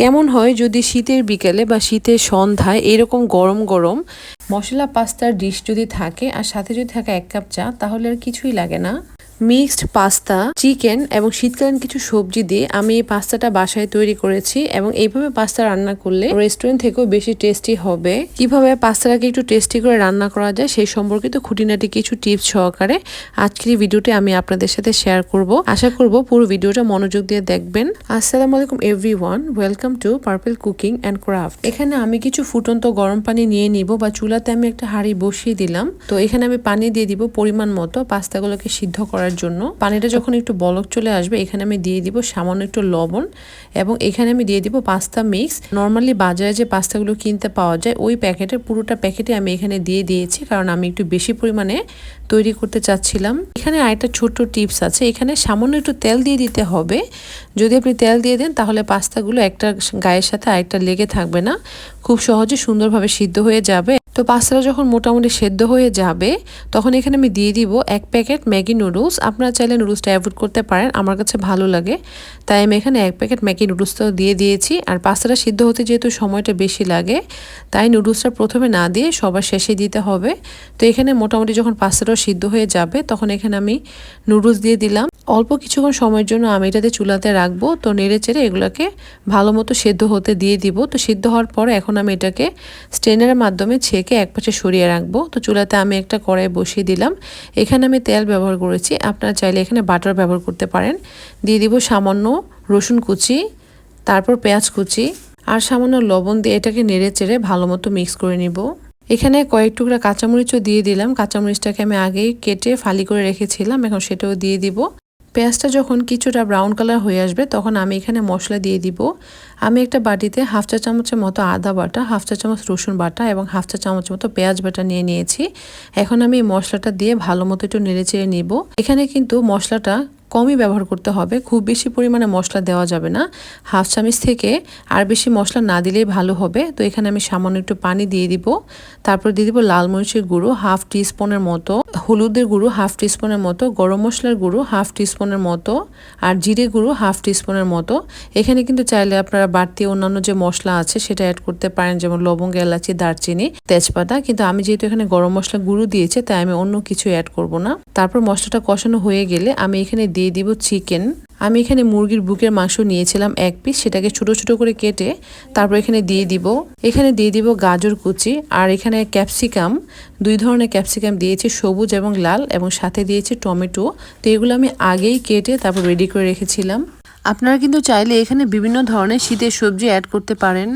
কেমন হয় যদি শীতের বিকেলে বা শীতের সন্ধ্যায় এরকম গরম গরম মশলা পাস্তার ডিশ যদি থাকে আর সাথে যদি থাকে এক কাপ চা, তাহলে আর কিছুই লাগে না। মিক্সড পাস্তা, চিকেন এবং শীতকালীন কিছু সবজি দিয়ে আমি এই পাস্তাটা বাসায় তৈরি করেছি এবং এইভাবে পাস্তা রান্না করলে রেস্টুরেন্ট থেকেও বেশি টেস্টি হবে। কীভাবে পাস্তাটাকে একটু টেস্টি করে রান্না করা যায় সেই সম্পর্কিত খুঁটিনাটি কিছু টিপস সহকারে আজকের ভিডিওটি আমি আপনাদের সাথে শেয়ার করব। আশা করব পুরো ভিডিওটা মনোযোগ দিয়ে দেখবেন। আসসালামু আলাইকুম everyone welcome to purple cooking and craft. এখানে আমি কিছু ফুটন্ত গরম পানি নিয়ে নিব বা চুলাতে আমি একটা হাঁড়ি বসিয়ে দিলাম। তো এখানে আমি পানি দিয়ে দিব পরিমাণ মতো, পাস্তাগুলোকে সিদ্ধ করার জন্য। পানিটা যখন একটু বলক চলে আসবে, এখানে আমি দিয়ে দিব সামান্য একটু লবণ এবং এখানে আমি দিয়ে দিব পাস্তা মিক্স। নর্মালি বাজারে যে পাস্তাগুলো কিনতে পাওয়া যায়, ওই প্যাকেটের পুরোটা প্যাকেটে আমি এখানে দিয়ে দিয়েছি, কারণ আমি একটু বেশি পরিমাণে তৈরি করতে চাচ্ছিলাম। এখানে আরেকটা ছোট্ট টিপস আছে, এখানে সামান্য একটু তেল দিয়ে দিতে হবে। যদি আপনি তেল দিয়ে দেন, তাহলে পাস্তাগুলো একটা গায়ের সাথে আরেকটা লেগে থাকবে না। খুব সহজে সুন্দরভাবে সিদ্ধ হয়ে যাবে। তো পাস্তাটা যখন মোটামুটি সেদ্ধ হয়ে যাবে, তখন এখানে আমি দিয়ে দিব এক প্যাকেট ম্যাগি নুডলস। আপনারা চাইলে নুডলসটা অ্যাভয়েড করতে পারেন, আমার কাছে ভালো লাগে। তাই আমি এখানে এক প্যাকেট ম্যাগি নুডলসটাও দিয়ে দিয়েছি। আর পাস্তাটা সিদ্ধ হতে যেহেতু সময়টা বেশি লাগে, তাই নুডলসটা প্রথমে না দিয়ে সবার শেষে দিতে হবে। তো এখানে মোটামুটি যখন পাস্তাটাও সিদ্ধ হয়ে যাবে, তখন এখানে আমি নুডলস দিয়ে দিলাম। অল্প কিছুক্ষণ সময়ের জন্য আমি এটাতে চুলাতে রাখব। তো নেড়ে চেড়ে এগুলোকে ভালো মতো সেদ্ধ হতে দিয়ে দিব। তো সিদ্ধ হওয়ার পর এখন আমি এটাকে স্টেনারের মাধ্যমে ছেঁকে একপাশে সরিয়ে রাখব। তো চুলাতে আমি একটা কড়াই বসিয়ে দিলাম। এখানে আমি তেল ব্যবহার করেছি। আপনারা চাইলে এখানে বাটার ব্যবহার করতে পারেন। দিয়ে দিব সামান্য রসুন কুচি, তারপর পেঁয়াজ কুচি আর সামান্য লবণ দিয়ে এটাকে নেড়ে চেড়ে ভালো মতো মিক্স করে নিব। এখানে কয়েক টুকরা কাঁচামরিচও দিয়ে দিলাম। কাঁচামরিচটাকে আমি আগেই কেটে ফালি করে রেখেছিলাম। এখন সেটাও দিয়ে দিব। পেঁয়াজটা যখন কিছুটা ব্রাউন কালার হয়ে আসবে, তখন আমি এখানে মশলা দিয়ে দিব। আমি একটা বাটিতে হাফ চা চামচের মতো আদা বাটা হাফ চা চামচ রসুন বাটা এবং হাফ চা চামচের মতো পেঁয়াজ বাটা নিয়ে নিয়েছি। এখন আমি এই মশলাটা দিয়ে ভালো মতো একটু নেড়ে চেড়ে নিব। এখানে কিন্তু মশলাটা কমই ব্যবহার করতে হবে। খুব বেশি পরিমাণে মশলা দেওয়া যাবে না। হাফ চামচ থেকে আর বেশি মশলা না দিলেই ভালো হবে। তো এখানে আমি সামান্য একটু পানি দিয়ে দিব। তারপর দিয়ে দিব লাল মরিচের গুঁড়ো, হাফ টিস্পুনের মতো, হলুদের গুঁড়ো, হাফ টিস্পুনের মতো, গরম মশলার গুঁড়ো, হাফ টিস্পুনের মতো আর জিরে গুঁড়ো, হাফ টিস্পুনের মতো। এখানে কিন্তু চাইলে আপনারা বাড়তি অন্যান্য যে মশলা আছে সেটা অ্যাড করতে পারেন, যেমন লবঙ্গ, এলাচি, দারচিনি, তেজপাতা। কিন্তু আমি যেহেতু এখানে গরম মশলা গুঁড়ো দিয়েছে, তাই আমি অন্য কিছু অ্যাড করব না। তারপর মশলাটা কষানো হয়ে গেলে আমি এখানে দিয়ে দিব চিকেন আমি এখানে মুরগির বুকের মাংস নিয়েছিলাম এক পিস সেটাকে ছোট ছোট করে কেটে তারপর এখানে দিয়ে দিব। এখানে দিয়ে দিব গাজর কুচি আর এখানে ক্যাপসিকাম দুই ধরনের ক্যাপসিকাম দিয়েছি, সবুজ এবং লাল এবং সাথে দিয়েছি টমেটো। তো এগুলো আমি আগেই কেটে তারপর রেডি করে রেখেছিলাম। আপনারা কিন্তু চাইলে এখানে বিভিন্ন ধরনের শীতের সবজি অ্যাড করতে পারেন।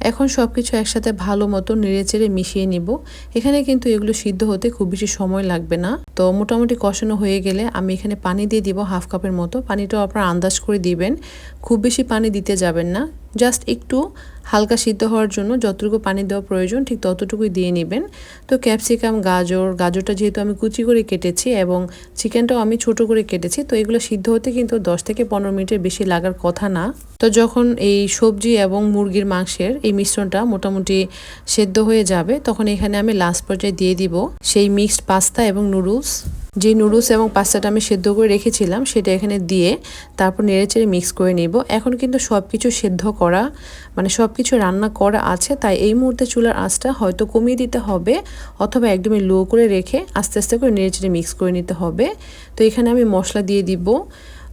এখন সব কিছু একসাথে ভালো মতো নেড়েচেড়ে মিশিয়ে নিব। এখানে কিন্তু এগুলো সিদ্ধ হতে খুব বেশি সময় লাগবে না। তো মোটামুটি কষানো হয়ে গেলে আমি এখানে পানি দিয়ে দিব হাফ কাপের মতো। পানিটাও আপনারা আন্দাজ করে দিবেন। খুব বেশি পানি দিতে যাবেন না। জাস্ট একটু হালকা সিদ্ধ হওয়ার জন্য যতটুকু পানি দেওয়া প্রয়োজন, ঠিক ততটুকুই দিয়ে নেবেন। তো ক্যাপসিকাম, গাজর, গাজরটা যেহেতু আমি কুচি করে কেটেছি এবং চিকেনটাও আমি ছোট করে কেটেছি, তো এগুলো সিদ্ধ হতে কিন্তু দশ থেকে পনেরো মিনিটের বেশি লাগার কথা না। তো যখন এই সবজি এবং মুরগির মাংসের এই মিশ্রণটা মোটামুটি সেদ্ধ হয়ে যাবে, তখন এখানে আমি লাস্ট পর্যায়ে দিয়ে দিব সেই মিক্সড পাস্তা এবং নুডলস যে নুডলস এবং পাস্তাটা আমি সেদ্ধ করে রেখেছিলাম, সেটা এখানে দিয়ে তারপর নেড়েচেড়ে মিক্স করে নিব। এখন কিন্তু সব কিছু সেদ্ধ করা মানে সব কিছু রান্না করা আছে, তাই এই মুহূর্তে চুলার আঁচটা হয়তো কমিয়ে দিতে হবে অথবা একদমই লো করে রেখে আস্তে আস্তে করে নেড়েচেড়ে মিক্স করে নিতে হবে। তো এখানে আমি মশলা দিয়ে দিব।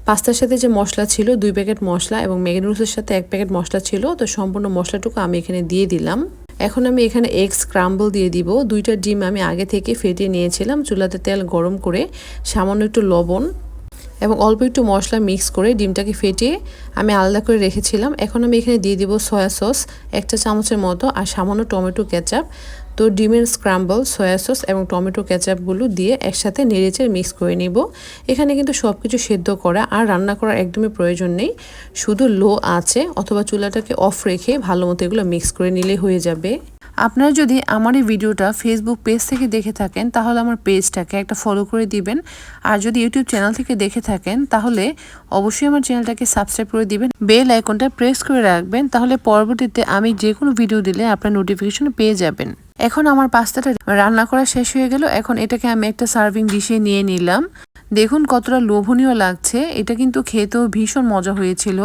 পাস্তার সাথে যে মশলা ছিল, দুই প্যাকেট মশলা এবং ম্যাগি নুডলসের সাথে এক প্যাকেট মশলা ছিল, তো সম্পূর্ণ মশলাটুকু আমি এখানে দিয়ে দিলাম। এখন আমি এখানে এগ স্ক্রাম্বল দিয়ে দিব। দুইটা ডিম আমি আগে থেকে ফেটিয়ে নিয়েছিলাম। চুলাতে তেল গরম করে সামান্য একটু লবণ এবং অল্প একটু মশলা মিক্স করে ডিমটাকে ফেটিয়ে আমি আলাদা করে রেখেছিলাম। এখন আমি এখানে দিয়ে দিব সয়া সস, একটা চামচের মতো, আর সামান্য টমেটো কেচাপ। তো ডিমের স্ক্রাম্বল সয়া সস এবং টমেটো কেচাপগুলো দিয়ে একসাথে নেড়েচে মিক্স করে নিব। এখানে কিন্তু সব কিছু সেদ্ধ করা আর রান্না করার একদমই প্রয়োজন নেই। শুধু লো আছে অথবা চুলাটাকে অফ রেখে ভালো মতো এগুলো মিক্স করে নিলে হয়ে যাবে। আপনারা যদি আমার এই ভিডিওটা ফেসবুক পেজ থেকে দেখে থাকেন, তাহলে আমার পেজটাকে একটা ফলো করে দিবেন। আর যদি ইউটিউব চ্যানেল থেকে দেখে থাকেন, তাহলে অবশ্যই আমার চ্যানেলটাকে সাবস্ক্রাইব করে দিবেন। বেল আইকনটা প্রেস করে রাখবেন, তাহলে পরবর্তীতে আমি যে কোনো ভিডিও দিলে আপনার নোটিফিকেশন পেয়ে যাবেন। এখন আমার পাস্তাটা রান্না করা শেষ হয়ে গেল। এখন এটাকে আমি একটা সার্ভিং ডিশে নিয়ে নিলাম। দেখুন কতটা লোভনীয় লাগছে। এটা কিন্তু খেতেও ভীষণ মজা হয়েছিল।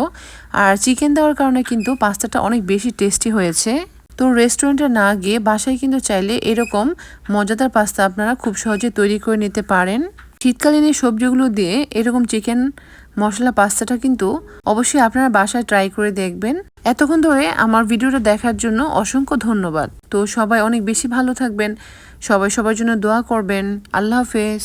আর চিকেন দেওয়ার কারণে কিন্তু পাস্তাটা অনেক বেশি টেস্টি হয়েছে। তো রেস্টুরেন্টে না গিয়ে বাসায় কিন্তু চাইলে এরকম মজাদার পাস্তা আপনারা খুব সহজে তৈরি করে নিতে পারেন। শীতকালীন এই সবজিগুলো দিয়ে এরকম চিকেন মশলা পাস্তাটা কিন্তু অবশ্যই আপনারা বাসায় ট্রাই করে দেখবেন। এতক্ষণ ধরে আমার ভিডিওটা দেখার জন্য অসংখ্য ধন্যবাদ। তো সবাই অনেক বেশি ভালো থাকবেন। সবাই সবার জন্য দোয়া করবেন। আল্লাহ হাফেজ।